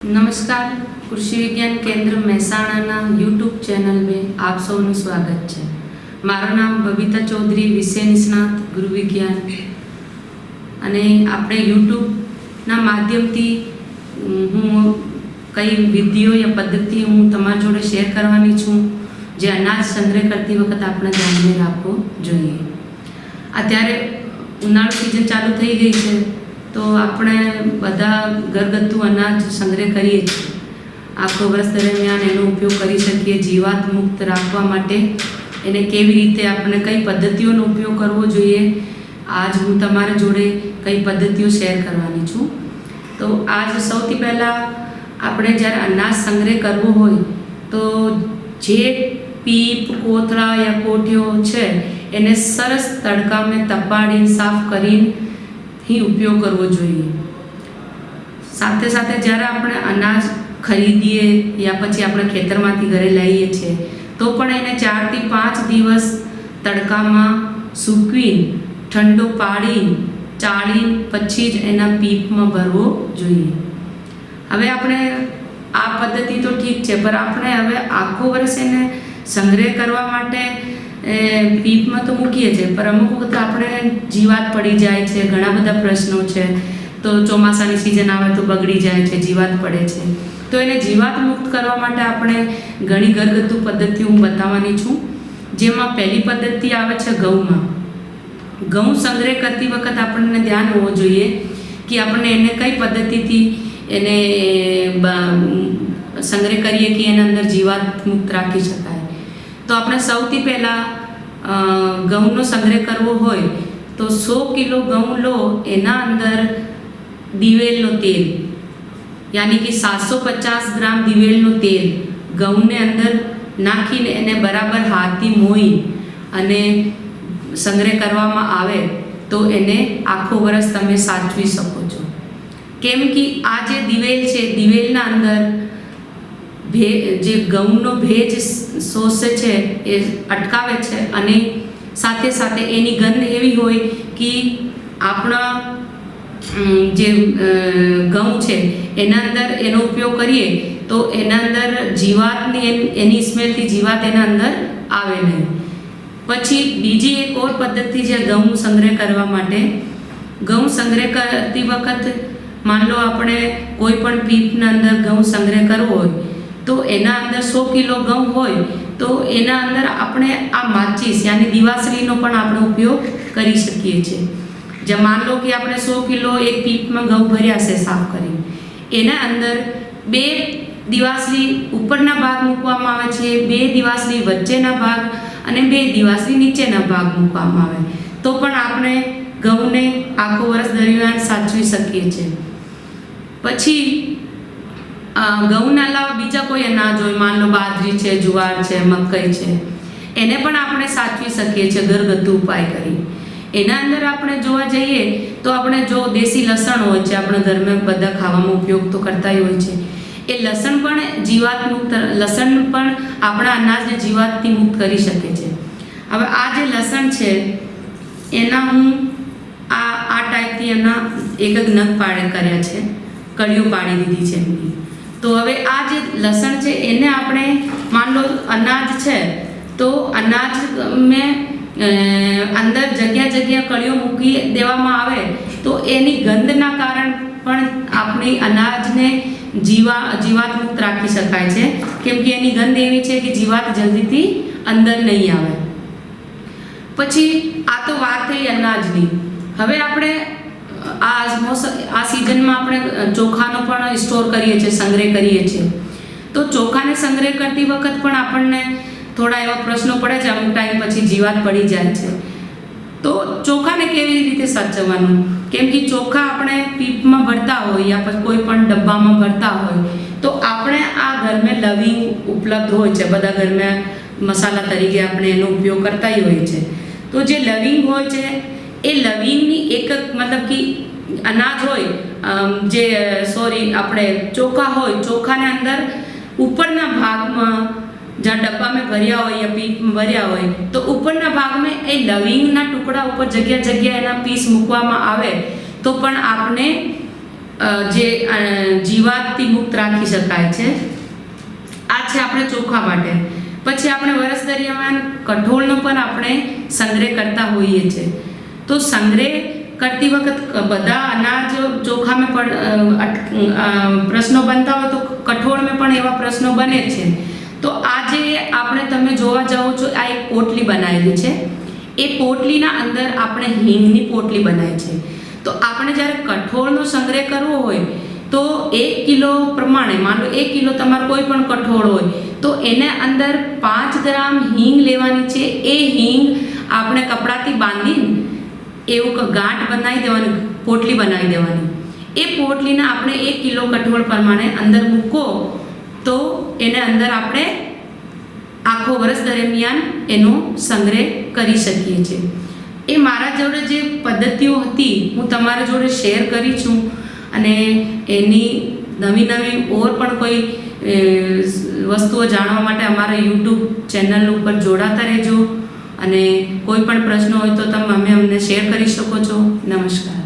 નમસ્કાર, કૃષિ વિજ્ઞાન કેન્દ્ર મહેસાણાના યુટ્યુબ ચેનલ મેં આપ સૌનું સ્વાગત છે. મારું નામ બબીતા ચૌધરી, વિષય નિષ્ણાત ગૃહવિજ્ઞાન અને આપણે યુટ્યુબના માધ્યમથી હું કઈ વિધિઓ યા પદ્ધતિ હું તમારી જોડે શેર કરવાની છું, જે અનાજ સંગ્રહ કરતી વખત આપણે ધ્યાનમાં રાખવો જોઈએ. અત્યારે ઉનાળુ સિઝન ચાલુ થઈ ગઈ છે. તો આપણે બધા ઘરગથ્થુ અનાજ સંગ્રહ કરીએ છીએ. આખો વર્ષ દરમિયાન એનો ઉપયોગ કરી શકીએ જીવાત મુક્ત રાખવા માટે. એને કેવી રીતે આપણે કઈ પદ્ધતિઓનો ઉપયોગ કરવો જોઈએ, આજ હું તમારા જોડે કઈ પદ્ધતિઓ શેર કરવાની છું. તો આજ સૌથી પહેલાં આપણે જ્યારે અનાજ સંગ્રહ કરવો હોય, તો જે પીપ, કોથળા યા કોઠીઓ છે, એને સરસ તડકામાં તપાડી સાફ કરીને ही ઉપયોગ કરવો જોઈએ. સાથે સાથે જ્યારે આપણે અનાજ ખરીદીએ યા પછી આપણે ખેતરમાંથી ઘરે લઈએ છીએ, તો પણ એને ચારથી પાંચ દિવસ તડકામાં સૂકવી, ઠંડો પાડી, ચાળી, પછી જ એના પીપમાં ભરવો જોઈએ. હવે આપણે આ પદ્ધતિ તો ઠીક છે, પણ આપણે હવે આખો વર્ષ એને સંગ્રહ કરવા માટે પીપમાં તો મૂકીએ છીએ, પણ અમુક વખત આપણે જીવાત પડી જાય છે, ઘણા બધા પ્રશ્નો છે. તો ચોમાસાની સિઝન આવે તો બગડી જાય છે, જીવાત પડે છે. તો એને જીવાત મુક્ત કરવા માટે આપણે ઘણી ઘરગથ્થુ પદ્ધતિ હું બતાવવાની છું. જેમાં પહેલી પદ્ધતિ આવે છે ઘઉંમાં. ઘઉં સંગ્રહ કરતી વખત આપણને ધ્યાન હોવું જોઈએ કે આપણને એને કઈ પદ્ધતિથી એને સંગ્રહ કરીએ કે એના અંદર જીવાત મુક્ત રાખી શકાય. તો આપણે સૌથી પહેલાં ઘઉંનો સંગ્રહ કરવો હોય તો સો કિલો ઘઉં લો, એના અંદર દિવેલનો તેલ. યાની કે સાતસો પચાસ ગ્રામ દિવેલનું તેલ ઘઉંને અંદર નાખીને એને બરાબર હાથથી મોઈ અને સંગ્રહ કરવામાં આવે તો એને આખો વરસ તમે સાચવી શકો છો. કેમ કે આ જે દિવેલ છે, દિવેલના અંદર ભે, જે ઘઉંનો ભેજ શોષે છે, એ અટકાવે છે અને સાથે સાથે એની ગંધ એવી હોય કે આપણા જે ઘઉં છે, એના અંદર એનો ઉપયોગ કરીએ તો એના અંદર જીવાતની એની સ્મેલથી જીવાત એના અંદર આવે નહીં. પછી બીજી એક ઓર પદ્ધતિ છે ઘઉં સંગ્રહ કરવા માટે. ઘઉં સંગ્રહ કરતી વખત, માન લો, આપણે કોઈ પણ પીપના અંદર ઘઉં સંગ્રહ કરવો હોય તો એના અંદર સો કિલો ઘઉં હોય, તો એના અંદર આપણે આ માચીસ, યાની દિવાસળીનો પણ આપણે ઉપયોગ કરી શકીએ છીએ. જે માન લો કે આપણે સો કિલો એક પીપમાં ઘઉં ભર્યા છે સાફ કરી. એના અંદર બે દિવાસળી ઉપરના ભાગ મૂકવામાં આવે છે, બે દિવાસળી વચ્ચેના ભાગ અને બે દિવાસળી નીચેના ભાગ મૂકવામાં આવે. તો પણ આપણે ઘઉંને આખો વર્ષ દરમિયાન સાચવી શકીએ છીએ. પછી ઘઉંના અલાવા બીજા કોઈ અનાજ હોય માન લો બાજરી છે, જુવાર છે, મકઈ છે. એને પણ આપણે સાચવી શકીએ છીએ, ઘરગથ્થુ ઉપાય કરી. એના અંદર આપણે જોવા જઈએ તો આપણે જો દેશી લસણ હોય છે, આપણે ઘરમાં બધા ખાવામાં ઉપયોગ તો કરતા હોય છે. એ લસણ પણ જીવાત મુક્ત લસણ પણ આપણા અનાજને જીવાતથી મુક્ત કરી શકે છે. હવે આ જે લસણ છે, એના હું આ આ ટાઈપથી એના એક એક નખ પાડે કર્યા છે. કળીઓ પાડી દીધી છે એમની. તો હવે આ જે લસણ છે, એને આપણે માન લો અનાજ છે, તો અનાજ મેં અંદર જગ્યા જગ્યા કળીઓ મૂકી દેવામાં આવે, તો એની ગંધના કારણ પણ આપણી અનાજને જીવા, જીવાત મુક્ત રાખી શકાય છે. કેમ કે એની ગંધ એવી છે કે જીવાત જલ્દીથી અંદર નહીં આવે. પછી આ તો વાત થઈ અનાજની. હવે આપણે આ મોસ આ સિઝનમાં આપણે ચોખાનો પણ સ્ટોર કરીએ છીએ, સંગ્રહ કરીએ છીએ. તો ચોખાને સંગ્રહ કરતી વખત પણ આપણને થોડા એવા પ્રશ્નો પડે છે, અમુક ટાઈમ પછી જીવાત પડી જાય છે. તો ચોખાને કેવી રીતે સાચવવાનું? કેમ કે ચોખા આપણે પીપમાં ભરતા હોય યા પછી કોઈ પણ ડબ્બામાં ભરતા હોય, તો આપણે આ ઘરમાં લવિંગ ઉપલબ્ધ હોય છે. બધા ઘરમાં મસાલા તરીકે આપણે એનો ઉપયોગ કરતા હોય છે તો જે લવિંગ હોય છે એ લવિંગની એક મતલબ કે અનાજ હોય જે સોરી, આપણે ચોખા હોય, ચોખાને અંદર ઉપરના ભાગમાં જ્યાં ડબ્બા મેં ભર્યા હોય યા પીપમાં ભર્યા હોય, તો ઉપરના ભાગમાં એ લવિંગના ટુકડા ઉપર જગ્યા જગ્યા એના પીસ મૂકવામાં આવે, તો પણ આપણે જે જીવાતથી મુક્ત રાખી શકાય છે. આ છે આપણે ચોખા માટે. પછી આપણે વરસ દરમિયાન કઠોળનો પણ આપણે સંગ્રહ કરતા હોઈએ છીએ. તો સંગ્રહ કરતી વખત બધા અનાજ ચોખામાં પણ પ્રશ્નો બનતા હોય તો કઠોળમાં પણ એવા પ્રશ્નો બને છે. તો આજે આપણે તમે જોવા જાઓ છો, આ એક પોટલી બનાવેલી છે. એ પોટલીના અંદર આપણે હિંગની પોટલી બનાવી છે. તો આપણે જ્યારે કઠોળનો સંગ્રહ કરવો હોય, તો એક કિલો પ્રમાણે, માનો એક કિલો તમારો કોઈ પણ કઠોળ હોય, તો એને અંદર પાંચ ગ્રામ હિંગ લેવાની છે. એ હિંગ આપણે કપડાથી બાંધીને એવું ગાંઠ બનાવી દેવાની, પોટલી બનાવી દેવાની. એ પોટલીને આપણે એક કિલો કઠોળ પ્રમાણે અંદર મૂકો તો એને અંદર આપણે આખો વર્ષ દરમિયાન એનો સંગ્રહ કરી શકીએ છીએ એ મારા જોડે જે પદ્ધતિઓ હતી, હું તમારા જોડે શેર કરી છું અને એની નવી નવી ઓર પણ કોઈ વસ્તુઓ જાણવા માટે અમારા યુટ્યુબ ચેનલ ઉપર જોડાતા રહેજો. અને કોઈ પણ પ્રશ્ન હોય તો તમે અમે અમને શેર કરી શકો છો. નમસ્કાર.